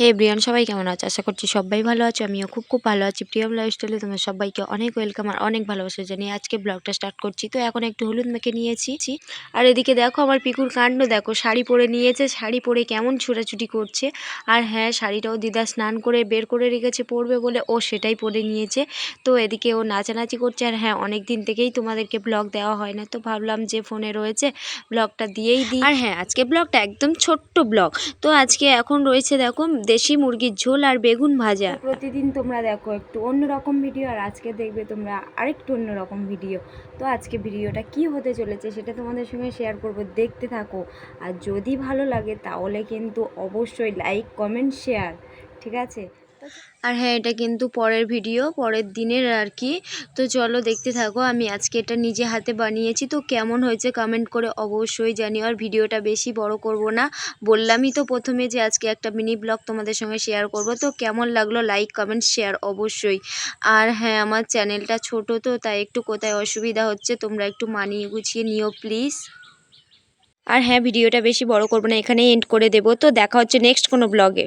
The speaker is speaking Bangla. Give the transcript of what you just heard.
হে ব্রিয়ান সবাই কেমন আছো? আশা করছি সবাই ভালো আছো। আমিও খুব খুব ভালো আছি। প্রিয়াম লাইফস্টাইলে তোমার সবাইকে অনেক ওয়েলকাম আর অনেক ভালোবাসা জানিয়ে আজকে ব্লগটা স্টার্ট করছি। তো এখন একটু হলুদ মেখে নিয়েছি আর এদিকে দেখো আমার পিকুর কাণ্ড। দেখো, শাড়ি পরে নিয়েছে। শাড়ি পরে কেমন ছুটাছুটি করছে। আর হ্যাঁ শাড়িটাও দিদা স্নান করে বের করে রেখেছে, পরবে বলে ও সেটাই পরে নিয়েছে। তো এদিকে ও নাচানাচি করছে। আর হ্যাঁ অনেক দিন থেকেই তোমাদেরকে ব্লগ দেওয়া হয় না। তো ভাবলাম যে ফোনে রয়েছে ব্লগটা দিয়েই দিই। আর হ্যাঁ আজকে ব্লগটা একদম ছোট্ট ব্লগ তো আজকে এখন রয়েছে, দেখো দেশি মুরগির ঝোল আর বেগুন ভাজা। প্রতিদিন তোমরা দেখো একটু অন্যরকম ভিডিও আর আজকে দেখবে তোমরা আরেকটু অন্যরকম ভিডিও। তো আজকে ভিডিওটা কি হতে চলেছে সেটা তোমাদের সঙ্গে শেয়ার করব, দেখতে থাকো। আর যদি ভালো লাগে তাহলে কিন্তু অবশ্যই লাইক কমেন্ট শেয়ার ঠিক আছে? আর হ্যাঁ এটা কিন্তু পরের ভিডিও পরের দিনের আর কি তো চলো দেখতে থাকো, আমি আজকে এটা নিজে হাতে বানিয়েছি। তো কেমন হয়েছে কমেন্ট করে অবশ্যই জানিও। আর ভিডিওটা বেশি বড় করব না। বললামই তো প্রথমে যে আজকে একটা মিনি ব্লগ তোমাদের সঙ্গে শেয়ার করব। তো কেমন লাগল লাইক কমেন্ট শেয়ার অবশ্যই। আর হ্যাঁ আমার চ্যানেলটা ছোট তো, তাই একটু কোথায় অসুবিধা হচ্ছে, তোমরা একটু মানিয়ে গুছিয়ে নিও প্লিজ আর হ্যাঁ ভিডিওটা বেশি বড় করব না এখানে এন্ড করে দেবো। তো দেখা হচ্ছে নেক্সট কোনো ব্লগে